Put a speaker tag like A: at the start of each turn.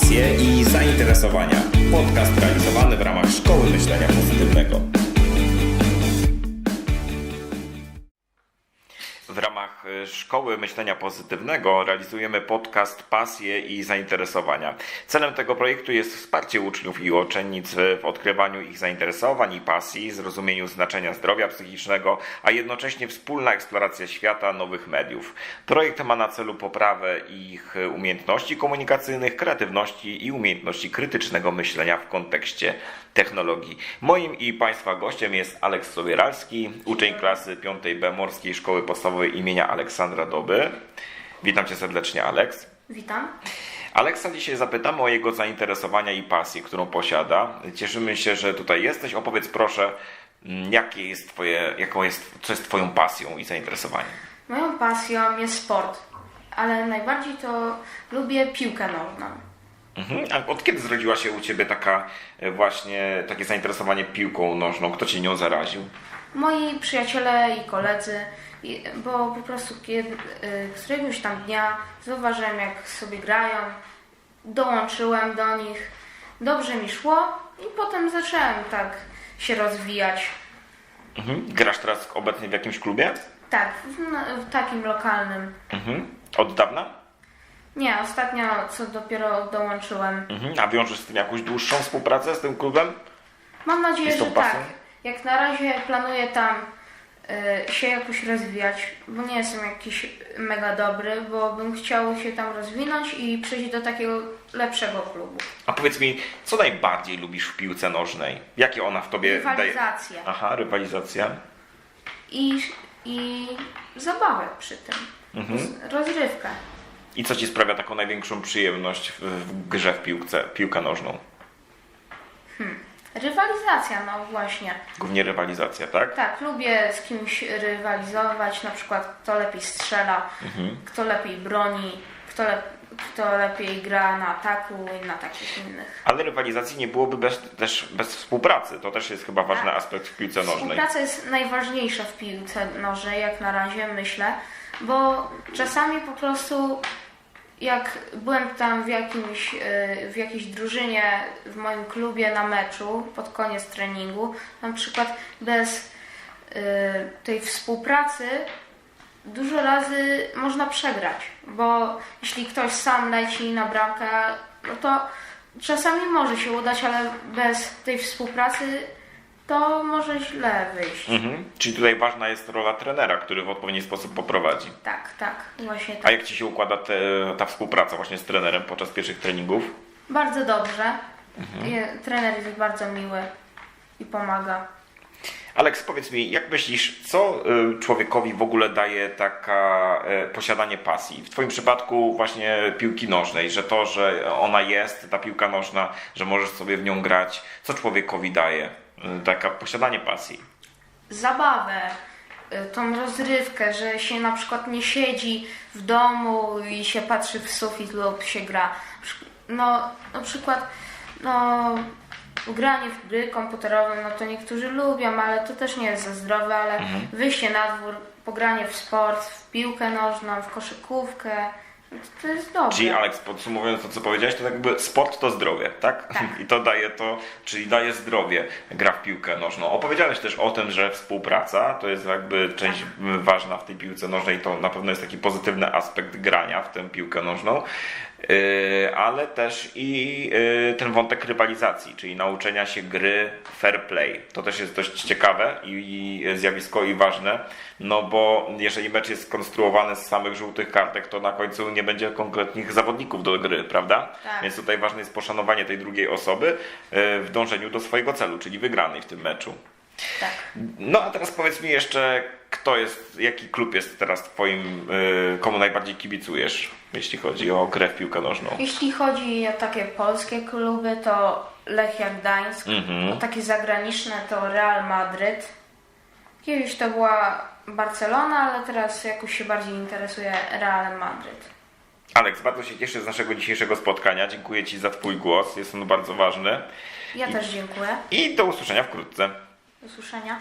A: pasje i zainteresowania. Podcast realizowany w ramach Szkoły Myślenia Pozytywnego. W ramach y, Szkoły Myślenia Pozytywnego realizujemy podcast Pasje i Zainteresowania. Celem tego projektu jest wsparcie uczniów i uczennic w odkrywaniu ich zainteresowań i pasji, zrozumieniu znaczenia zdrowia psychicznego, a jednocześnie wspólna eksploracja świata nowych mediów. Projekt ma na celu poprawę ich umiejętności komunikacyjnych, kreatywności i umiejętności krytycznego myślenia w kontekście technologii. Moim i Państwa gościem jest Aleks Sobieralski, uczeń klasy 5B Morskiej Szkoły Podstawowej imienia Aleksandra Doby. Witam Cię serdecznie, Aleks.
B: Witam.
A: Aleksa dzisiaj zapytamy o jego zainteresowania i pasję, którą posiada. Cieszymy się, że tutaj jesteś. Opowiedz proszę, mm, jakie jest twoje, jaką jest, co jest Twoją pasją i zainteresowaniem.
B: Moją pasją jest sport, ale najbardziej to lubię piłkę nożną.
A: Mhm. A od kiedy zrodziła się u Ciebie taka e, właśnie takie zainteresowanie piłką nożną? Kto Cię nią zaraził?
B: Moi przyjaciele i koledzy, bo po prostu kiedy, y, któregoś tam dnia zauważyłem jak sobie grają, dołączyłem do nich, dobrze mi szło i potem zacząłem tak się rozwijać.
A: Mhm. Grasz teraz obecnie w jakimś klubie?
B: Tak, w, w takim lokalnym.
A: Mhm. Od dawna?
B: Nie, ostatnio co dopiero dołączyłem.
A: Mhm. A wiążesz z tym jakąś dłuższą współpracę z tym klubem?
B: Mam nadzieję, że
A: pasją?
B: tak. Jak na razie planuję tam y, się jakoś rozwijać, bo nie jestem jakiś mega dobry, bo bym chciał się tam rozwinąć i przejść do takiego lepszego klubu.
A: A powiedz mi, co najbardziej lubisz w piłce nożnej? Jakie ona w tobie daje?
B: Rywalizację
A: Aha, rywalizacja.
B: i, i zabawę przy tym.
A: Mhm.
B: Rozrywkę.
A: I co ci sprawia taką największą przyjemność w, w grze w piłce, piłkę nożną?
B: Rywalizacja, no właśnie.
A: Głównie rywalizacja, tak?
B: Tak, lubię z kimś rywalizować, na przykład kto lepiej strzela,
A: Mhm.
B: kto lepiej broni, kto, le, kto lepiej gra na ataku i na takich innych.
A: Ale rywalizacji nie byłoby bez, też bez współpracy. To też jest chyba ważny
B: Tak.
A: aspekt w piłce nożnej.
B: Współpraca jest najważniejsza w piłce nożnej, jak na razie myślę, bo czasami po prostu jak byłem tam w, jakimś, y, w jakiejś drużynie w moim klubie na meczu pod koniec treningu, na przykład bez y, tej współpracy dużo razy można przegrać, bo jeśli ktoś sam leci na bramkę, no to czasami może się udać, ale bez tej współpracy to może źle wyjść.
A: Mhm. Czyli tutaj ważna jest rola trenera, który w odpowiedni sposób poprowadzi.
B: Tak, tak, właśnie
A: A
B: tak.
A: jak ci się układa te, ta współpraca właśnie z trenerem podczas pierwszych treningów?
B: Bardzo dobrze. Je- Trener jest bardzo miły i pomaga.
A: Aleks, powiedz mi, jak myślisz, co y, człowiekowi w ogóle daje taka y, posiadanie pasji? W Twoim przypadku właśnie piłki nożnej, że to, że ona jest, ta piłka nożna, że możesz sobie w nią grać, co człowiekowi daje taka posiadanie pasji?
B: Zabawę, y, tą rozrywkę, że się na przykład nie siedzi w domu i się patrzy w sufit lub się gra. No, na przykład, no, granie w gry komputerowe, no to niektórzy lubią, ale to też nie jest za zdrowe, ale wyjście na dwór, pogranie w sport, w piłkę nożną, w koszykówkę, to, jest dobre.
A: Czyli Aleks, podsumowując to, co powiedziałeś, to tak jakby sport to zdrowie, tak?
B: Tak.
A: I to daje to, czyli daje zdrowie, gra w piłkę nożną. Opowiedziałeś też o tym, że współpraca to jest jakby część ważna w tej piłce nożnej, to na pewno jest taki pozytywny aspekt grania w tę piłkę nożną, ale też i yy, ten wątek rywalizacji, czyli nauczenia się gry fair play. To też jest dość ciekawe i, zjawisko i ważne, no bo jeżeli mecz jest skonstruowany z samych żółtych kartek, to na końcu nie będzie konkretnych zawodników do gry, prawda?
B: Tak.
A: Więc tutaj ważne jest poszanowanie tej drugiej osoby yy, w dążeniu do swojego celu, czyli wygranej w tym meczu.
B: Tak.
A: No a teraz powiedz mi jeszcze, kto jest, jaki klub jest teraz twoim, yy, komu najbardziej kibicujesz, jeśli chodzi o grę w piłkę nożną?
B: Jeśli chodzi o takie polskie kluby, to Lechia Gdańsk,
A: Mhm.
B: a takie zagraniczne to Real Madryt. Kiedyś to była Barcelona, ale teraz jakoś się bardziej interesuje Real Madryt.
A: Aleks, bardzo się cieszę z naszego dzisiejszego spotkania. Dziękuję Ci za Twój głos, jest on bardzo ważny.
B: Ja też dziękuję.
A: I do usłyszenia wkrótce.
B: Usłyszenia.